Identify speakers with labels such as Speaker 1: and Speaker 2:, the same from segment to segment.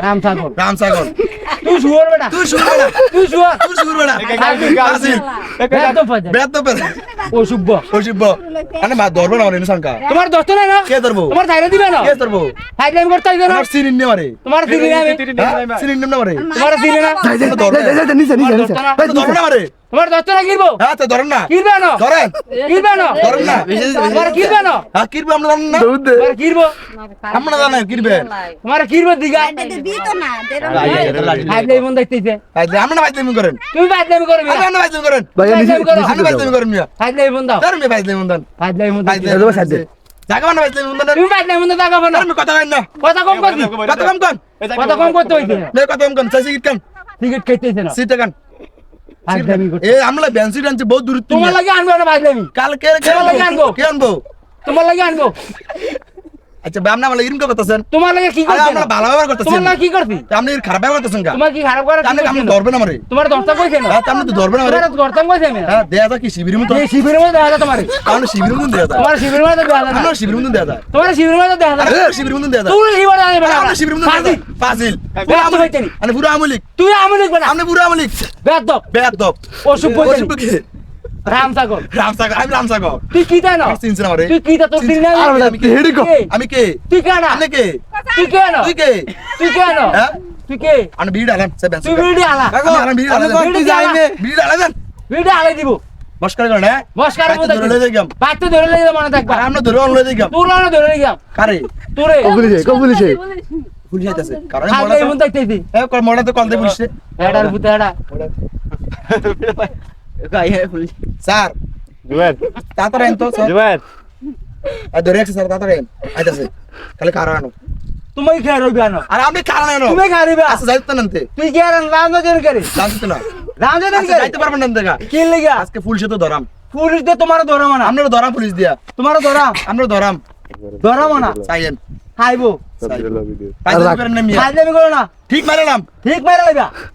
Speaker 1: রাম রামসাগর।
Speaker 2: রাম সাগর
Speaker 1: তুই শুয়োর বেটা
Speaker 2: তুই শুরু বেড়া
Speaker 1: তুই শুয়োর
Speaker 2: তুই শুরু বেড়া ফাজিল
Speaker 1: বেদ ফাজা
Speaker 2: বেদ তো বেদ
Speaker 1: অসুব্য
Speaker 2: অসিব্য আরে মা ধরবো না আমার শঙ্কা
Speaker 1: তোমার দোস্ত নাই না
Speaker 2: কে ধরবো
Speaker 1: তোমার ধাইরে দিবে না
Speaker 2: কে ধরবো
Speaker 1: ফাইজলামি করতে হইবে না
Speaker 2: আমার সিরিন নে মারে
Speaker 1: তোমার দিলি না
Speaker 2: হ্যাঁ? সিরিন নে মারে
Speaker 1: তোমার দিলি না
Speaker 3: যাই যাই যাই যাই যাই নিচে নিচে নিচে
Speaker 2: তো ধরবো না মারে
Speaker 1: তোমার দোস্ত না কিনবো
Speaker 2: হ্যাঁ তো ধরেন না
Speaker 1: কিনবে না
Speaker 2: ধরেন
Speaker 1: কিনবে না
Speaker 2: ধরেন না
Speaker 1: তোমার কিনবে না
Speaker 2: হ্যাঁ কিরবে আমরা জানেন না
Speaker 1: তোমার কিনবো
Speaker 2: আমরা জানেন কিরবে
Speaker 1: তোমার কিনবো দিগা
Speaker 4: দিত না
Speaker 1: ফাইজলামি মন দেখতেছে
Speaker 2: ফাইজলে আমরা ফাইজলে করেন
Speaker 1: তুমি ফাইজলামি করবি
Speaker 2: আমরা আমরা ফাইজলে করেন
Speaker 3: ভাই নিচে
Speaker 1: ফাইজলামি করো।
Speaker 3: নিচে
Speaker 2: আমরা ফাইজলে করেন মিয়া
Speaker 1: ফাইজলামি মন দাও
Speaker 2: ধরেন মিয়া
Speaker 1: ফাইজলামি মন
Speaker 2: মানে
Speaker 1: তুমি মন দাও না
Speaker 2: ধরেন কথা কইন না
Speaker 1: কথা কম করবি
Speaker 2: কথা কম কন
Speaker 1: কথা কম করতে হইছে
Speaker 2: নে কথা কম কন সাইসি কিট কন
Speaker 1: টিকিট খাইতেছে না
Speaker 2: সিট কান এ আমরা বেঞ্চি টানছি বহুত দূর
Speaker 1: তোমার লাগে আনব না ফাইজলামি
Speaker 2: কাল কে কে
Speaker 1: তোমার লাগে আনব।
Speaker 2: কে আনব
Speaker 1: তোমার লাগে আনব
Speaker 2: আচ্ছা ভাই আপনি আমার ইরম করতেছেন?
Speaker 1: তোমার লাগে কি করছি?
Speaker 2: আমরা ভালো ব্যবহার করতেছেন
Speaker 1: তোমার লাগে কি করছি?
Speaker 2: আপনি খারাপ ব্যবহার করতেছেন কা
Speaker 1: তোমার কি খারাপ করে
Speaker 2: আপনি আপনি ধরবেন আমারে।
Speaker 1: তোমার দশটা কইছে না
Speaker 2: হ্যাঁ আপনি তো ধরবেন আমারে।
Speaker 1: তোমার দশটা কইছে আমি
Speaker 2: হ্যাঁ দেয়া যায় কি? শিবিরের মতো
Speaker 1: এই শিবিরের মধ্যে দেখা যায় তোমার।
Speaker 2: আমরা শিবিরের মতো দেয়া যায়।
Speaker 1: তোমার শিবিরের দেখা যায় না।
Speaker 2: আমরা শিবিরের মতো দেয়া যায়।
Speaker 1: তোমার শিবিরের মধ্যে দেখা যায়
Speaker 2: আরে শিবিরের মতো দেয়া যায়।
Speaker 1: তুই শিবির জানি বেটা
Speaker 2: আমরা শিবিরের মতো দেয়া যায়। ফাজিল।
Speaker 1: তুই আমল হইতেনি
Speaker 2: আরে পুরো আমলিক
Speaker 1: তুই আমল বেটা
Speaker 2: আপনি পুরো আমলিক
Speaker 1: বেদ দব
Speaker 2: বেয়াদ দব রামসাগর। আমি রামসাগর।
Speaker 1: তুই কি না তুই কি তা তোর দিন না
Speaker 3: আর বেটা হেডি
Speaker 2: আমি কে?
Speaker 1: তুই কে না?
Speaker 2: আপনি কে?
Speaker 1: তুই কে না?
Speaker 2: তুই কে?
Speaker 1: তুই কে না?
Speaker 2: হ্যাঁ?
Speaker 1: তুই কে?
Speaker 2: আমি বিড়ি ডালাম সে
Speaker 1: তুই ভিডি আলা
Speaker 2: আমি বিড়ি ডালাম।
Speaker 1: বিড়ি জ্বালা।
Speaker 2: বিড়ি ডালাম।
Speaker 1: ভিডি আলাই দিব।
Speaker 2: হ্যাঁ ধরে
Speaker 1: ধরে লই মনে থাকবা
Speaker 2: আমরা ধরে
Speaker 1: না ধরে লই যাম
Speaker 2: কারে?
Speaker 1: তোরে।
Speaker 2: কারণ মোড়া তো
Speaker 1: মন
Speaker 2: এ মোড়া তো কল দে পুলিশে
Speaker 1: এডার ভূতে এডা
Speaker 2: স্যার
Speaker 5: জুয়েল
Speaker 2: তাড়াতাড়ি তো স্যার।
Speaker 5: জুয়েল
Speaker 2: আর ধরে রাখছি স্যার তাড়াতাড়ি আইতাছে। খালি কারণ আনো।
Speaker 1: তুমি খেয়ে রইবে না
Speaker 2: আর আপনি কারণ আনো।
Speaker 1: তুমি খারিবে
Speaker 2: আচ্ছা যাইতে না
Speaker 1: তুই কে রান রান জন করে
Speaker 2: জানতে না।
Speaker 1: রান জন
Speaker 2: আচ্ছা
Speaker 1: করে
Speaker 2: যাইতে পারবেন না দেখা
Speaker 1: কি লাগা?
Speaker 2: আজকে পুলিশে তো ধরাম।
Speaker 1: পুলিশ দিয়ে তোমার ধরা মানা
Speaker 2: আমরা ধরাম পুলিশ দিয়া।
Speaker 1: তোমার ধরা
Speaker 2: আমরা ধরাম।
Speaker 1: ধরা মানা
Speaker 2: চাইয়েন
Speaker 1: খাইবো
Speaker 2: ঠিক মারালাম
Speaker 1: ঠিক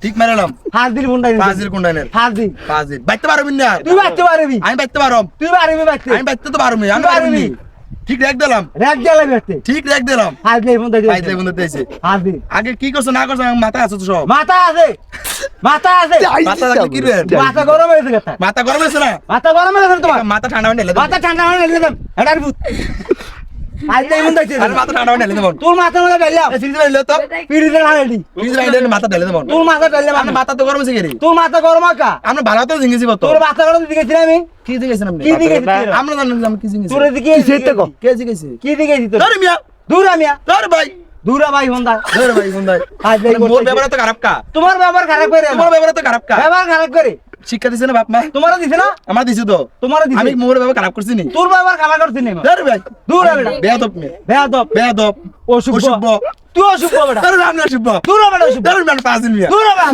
Speaker 2: ঠিক মারালাম বাইতে না
Speaker 1: তুই পারবি
Speaker 2: আমি বাইতে পারম
Speaker 1: তুই পারবি
Speaker 2: আমি বাইতে তো পারব আমি পারবি
Speaker 1: পারবি।
Speaker 2: ঠিক রেখ দিলাম
Speaker 1: রাখ জ্বালাই
Speaker 2: ঠিক রেখ দিলাম বন্ধু দিয়েছে আগে কি করছ না করছ মাথা আছে তো সব
Speaker 1: মাথা আছে মাথা আছে
Speaker 2: মাথা লাগলে কি রে
Speaker 1: মাথা গরম হয়েছে
Speaker 2: মাথা গরম হয়েছে না
Speaker 1: মাথা গরম হয়েছে তোমার
Speaker 2: মাথা ঠান্ডা হয়ে
Speaker 1: মাথা ঠান্ডা হয়ে গেলে দাম
Speaker 2: মাথা ঠান্ডা
Speaker 1: তোর মাথা
Speaker 2: তো মাথা ঢেলে দেবন
Speaker 1: তোর মাথা ডাইলাম
Speaker 2: আমার মাথা। তো গরম হয়েছে
Speaker 1: তোর মাথা গরম আকা
Speaker 2: আমরা ভালো তো জিঙ্গেছি বতো
Speaker 1: তোর মাথা গরম দিকেছি আমি।
Speaker 2: কি
Speaker 1: কি
Speaker 2: আমরা আমি কি
Speaker 1: তোর দিকে তোর?
Speaker 2: মিয়া।
Speaker 1: দূর
Speaker 2: ভাই।
Speaker 1: দূর ভাই হন্দা
Speaker 2: ভাই কোন ভাই
Speaker 1: হাত
Speaker 2: মোর ব্যবহার তো খারাপ কা।
Speaker 1: তোমার খারাপ করে
Speaker 2: তো খারাপ কা।
Speaker 1: ব্যবহার খারাপ করে?
Speaker 2: শিক্ষা দিছে না বাপ মা?
Speaker 1: তোমারও দিছে না?
Speaker 2: আমার দিছে তো।
Speaker 1: তোমারও দিছে?
Speaker 2: আমি মোর বাবা খারাপ করছি নি।
Speaker 1: তোর বাবা খারাপ করছিনি না?
Speaker 2: ধরে ভাই।
Speaker 1: দূর বেটা।
Speaker 2: বেয়াদব মে
Speaker 1: বেয়াদব।
Speaker 2: বেয়াদব।
Speaker 1: অশুভ।
Speaker 2: অশুভ।
Speaker 1: তুই অশুভ বেটা।
Speaker 2: তোর নাম না অশুভ।
Speaker 1: দূর বেটা অশুভ।
Speaker 2: তোর আমি পাঁচ দিন মিয়া
Speaker 1: দূর বেটা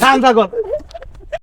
Speaker 1: খান সাগর